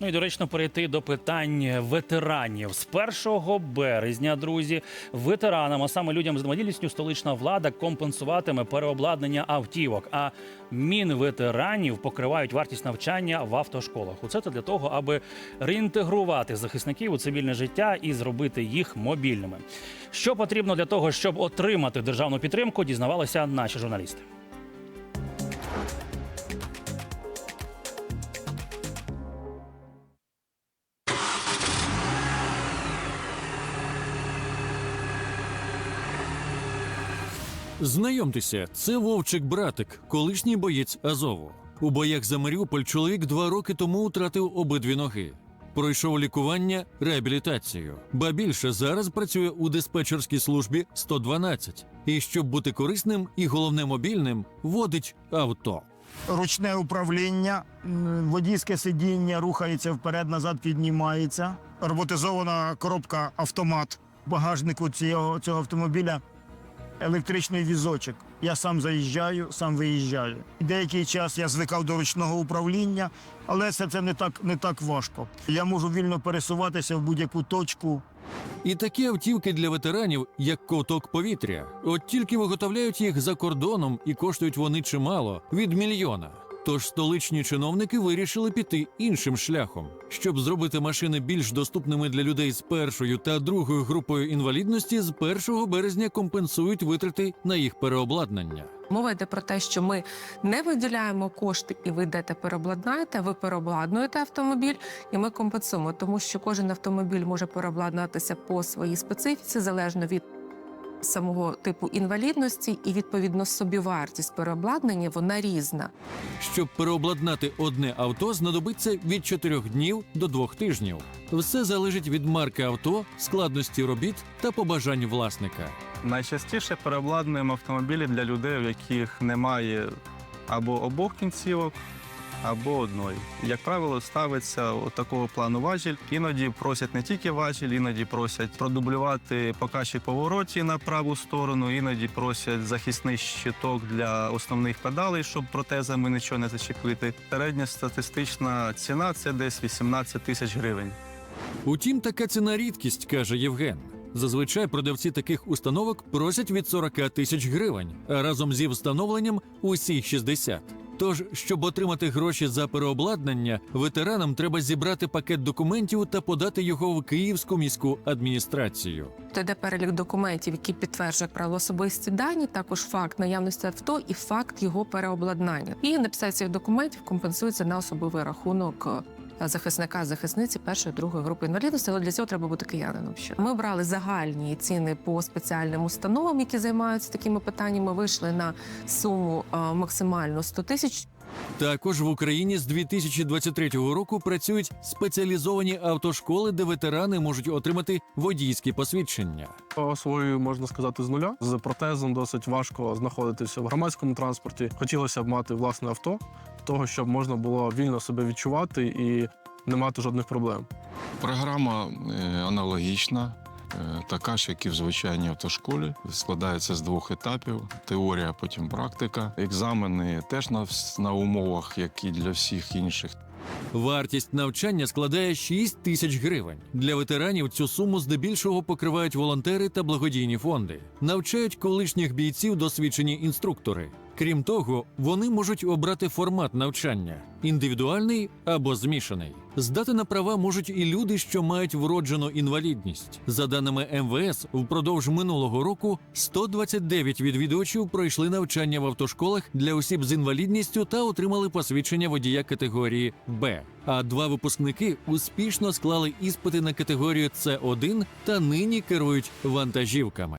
Ну і доречно перейти до питань ветеранів. З 1 березня, друзі, ветеранам, а саме людям з інвалідністю, столична влада компенсуватиме переобладнання автівок. А мінветеранів покривають вартість навчання в автошколах. Усе це для того, аби реінтегрувати захисників у цивільне життя і зробити їх мобільними. Що потрібно для того, щоб отримати державну підтримку, дізнавалися наші журналісти. Знайомтеся, це Вовчик Братик, колишній боєць Азову. У боях за Маріуполь чоловік два роки тому втратив обидві ноги. Пройшов лікування, реабілітацію. Ба більше зараз працює у диспетчерській службі 112. І щоб бути корисним і головне мобільним, водить авто. ручне управління, водійське сидіння рухається вперед-назад, піднімається. Роботизована коробка автомат багажнику цього, цього автомобіля. Електричний візочок. Я сам заїжджаю, сам виїжджаю. Деякий час я звикав до ручного управління, але це, це не так, не так важко. Я можу вільно пересуватися в будь-яку точку. І такі автівки для ветеранів, як ковток повітря. От тільки виготовляють їх за кордоном і коштують вони чимало від мільйона. Тож столичні чиновники вирішили піти іншим шляхом, щоб зробити машини більш доступними для людей з першою та другою групою інвалідності. З 1 березня компенсують витрати на їх переобладнання. Мова йде про те, що ми не виділяємо кошти, і ви йдете переобладнаєте, ви переобладнуєте автомобіль, і ми компенсуємо, тому що кожен автомобіль може переобладнатися по своїй специфіці, залежно від самого типу інвалідності, і відповідно собівартість переобладнання вона різна. Щоб переобладнати одне авто, знадобиться від 4 днів до 2 тижнів. Все залежить від марки авто, складності робіт та побажань власника. Найчастіше переобладнуємо автомобілі для людей, у яких немає або обох кінцівок, або одної. Як правило, ставиться от такого плану важіль. Іноді просять не тільки важіль, іноді просять продублювати показчик повороті на праву сторону, іноді просять захисний щиток для основних педалей, щоб протезами нічого не зачепити. Середня статистична ціна це десь 18 тисяч гривень. Утім, така ціна рідкість, каже Євген. Зазвичай продавці таких установок просять від 40 тисяч гривень, а разом зі встановленням усі 60. Тож, щоб отримати гроші за переобладнання, ветеранам треба зібрати пакет документів та подати його в Київську міську адміністрацію. То йде перелік документів, які підтверджують право особисті дані, також факт наявності авто і факт його переобладнання. І написація документів компенсується на особовий рахунок. Захисника захисниці першої другої групи інвалідності, але для цього треба бути киянином. Ще ми брали загальні ціни по спеціальним установам, які займаються такими питаннями. Вийшли на суму е, максимально 100 тисяч. Також в Україні з 2023 року працюють спеціалізовані автошколи, де ветерани можуть отримати водійські посвідчення. Освоюю, можна сказати, з нуля. З протезом досить важко знаходитися в громадському транспорті. Хотілося б мати власне авто, того, щоб можна було вільно себе відчувати і не мати жодних проблем. Програма е, аналогічна, така ж, як і в звичайній автошколі. Складається з двох етапів: теорія, потім практика. Екзамени теж на, на умовах, як і для всіх інших. Вартість навчання складає 6 тисяч гривень. Для ветеранів цю суму здебільшого покривають волонтери та благодійні фонди. Навчають колишніх бійців досвідчені інструктори. Крім того, вони можуть обрати формат навчання індивідуальний або змішаний. Здати на права можуть і люди, що мають вроджену інвалідність. За даними МВС, впродовж минулого року 129 відвідувачів пройшли навчання в автошколах для осіб з інвалідністю та отримали посвідчення водія категорії Б. А два випускники успішно склали іспити на категорію С1 та нині керують вантажівками.